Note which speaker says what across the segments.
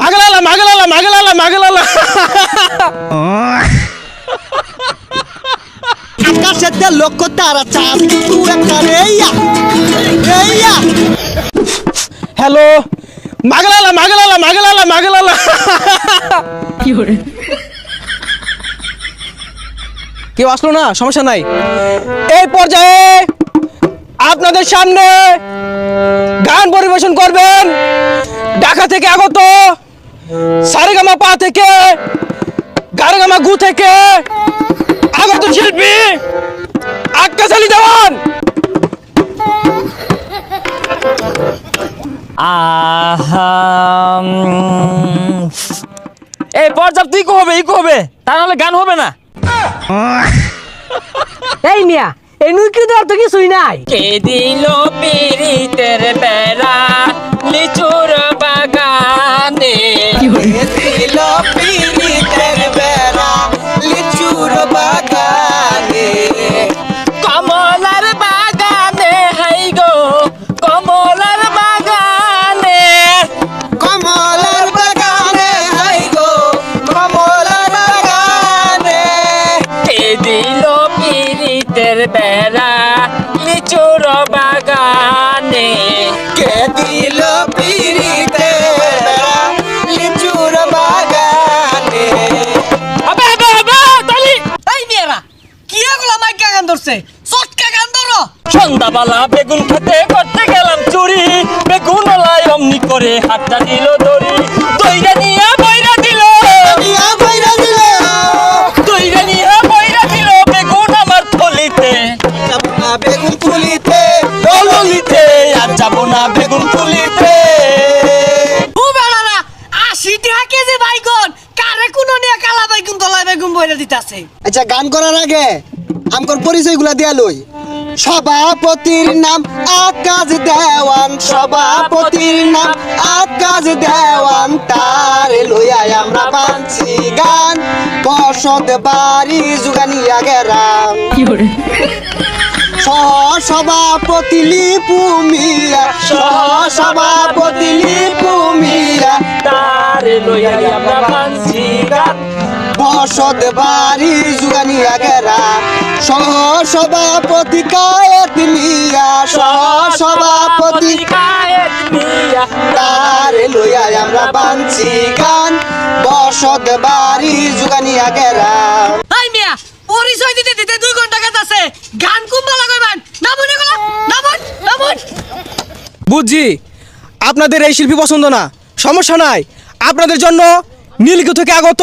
Speaker 1: মাগলালা মাগলালা মাগলালা মাগলালা।
Speaker 2: আকাশের দিয়ে লক্ষ তারা চাঁদ কিন্তু একটা রেইয়া রেইয়া।
Speaker 1: হ্যালো মাগলালা মাগলালা মাগলালা মাগলালা। কেউ আসলো না? সমস্যা নাই। এই পর্যায়ে আপনাদের সামনে গান পরিবেশন করবেন। ঢাকা থেকে আগত সারেগামা পা থেকে গারেগামা গু থেকে আগত শিল্পী আক্কাস আলী দেওয়ান।
Speaker 3: এই পর্যাপ্ত ইকো হবে ইকো হবে তা নাহলে গান হবে না।
Speaker 4: এই মিয়া এই নুকি দেওয়ার তো কিছুই নাই।
Speaker 3: কে দিল পিরিতের বেড়া লিচুর
Speaker 2: দিল পিরিতের
Speaker 3: সন্ধ্যাবেলা বেগুন খেতে করতে গেলাম চুরি। বেগুন ওলাই অমনি করে হাতটা দিল দড়ি। দইরা নিয়ে বইরা দিল।
Speaker 2: বাইরা দিল
Speaker 3: দইরা নিয়ে বইরা দিল বেগুন আমার থলিতে।
Speaker 2: বেগুন তুলিতে
Speaker 3: দললিতে আর যাব না বেগুন তুলিতে
Speaker 4: ও বেড়ারা আশি টাকা কেজি বাইগুন। কারে কোনো নিয়ে কালা বাইগুন তলা বেগুন বইরা দিতাছে?
Speaker 2: আচ্ছা গান করার আগে আমকর পরিচয়গুলা দিয়া লই। সভাপতির নাম আকাশ দেওয়ান সভাপতির নাম আকাশ দেওয়ান। তার লইয়াই আমরা বানছি গান বসত বাড়ি জুগানিয়া গেরাম। সহ সভাপতি লিপু মিয়া সহ সভাপতি লিপু মিয়া
Speaker 3: তার লইয়া আমরা বানছি গান।
Speaker 2: বসত বাড়ি সভাপতি কায়েত মিয়া সভাপতি
Speaker 3: কায়েত মিয়া
Speaker 2: তার লইয়া আমরা বানছি গান। বসত বাড়ি জুগানিয়া গেরা
Speaker 4: এই মিয়া পরিচয় দিতে দিতে দুই ঘণ্টা কাটাছে গান কুম্বা লাগাইবেন। নামুন এগুলো নামুন নামুন।
Speaker 1: বুঝছি আপনাদের এই শিল্পী পছন্দ না। সমস্যা নাই। আপনাদের জন্য নীলগি থেকে আগত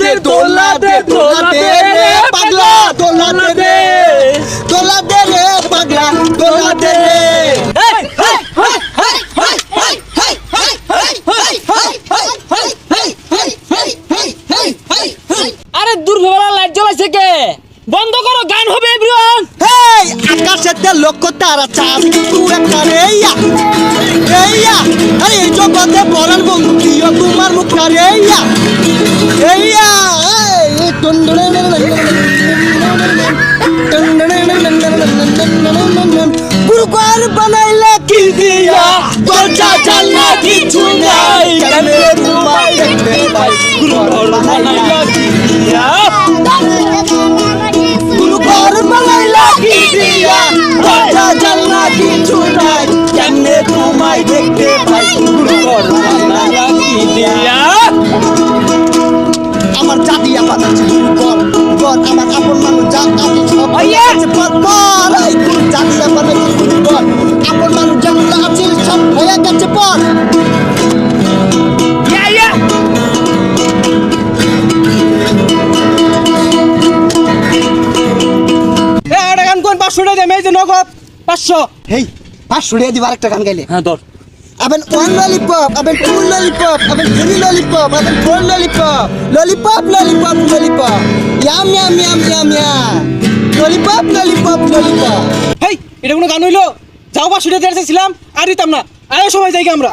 Speaker 2: দে দোলা দে দোলা দে রে পাগলা দোলা দে রে দোলা দে রে পাগলা দোলা দে রে
Speaker 3: আরে দুর্ঘটনা লাইট জ্বলাইছে কে বন্ধ করো গান হবে এভরিওয়ান
Speaker 2: হেই আকাশের দিয়ে লক্ষ তারা চাঁদ কিন্তু একটা রেইয়া রেইয়া আরে এই জগতে পরার বন্ধু প্রিয় তোমার মুখটা রেইয়া রেইয়া गुरुवार की चलना की चुनाई कने रुमाई कने देखते भाई गुरुवार আমি সব আছে পর পর এই গুরু জাতিয়া বানাচ্ছে গুরুঘর আপন মানুষ যেগুলো আছে সব হয়ে গেছে পর
Speaker 3: ইয়া ইয়া
Speaker 1: এ, একটা গান কোন পাঁচশো টাকা দেয় এই যে নগদ পাঁচশো
Speaker 2: হেই পাঁচশো টাকা দিবার একটা গান গাইলে
Speaker 3: হ্যাঁ ধর
Speaker 2: Aben one lollipop, aben two lollipop, aben three lollipop, aben four lollipop. Lollipop, lollipop, lollipop. Yum, yum, yum, yum, yum. Lollipop.
Speaker 1: হেই, এটা কোনো গান হইল? যাও বা শুনে ছিলাম আর দিতাম না। আরে সবাই যাই আমরা।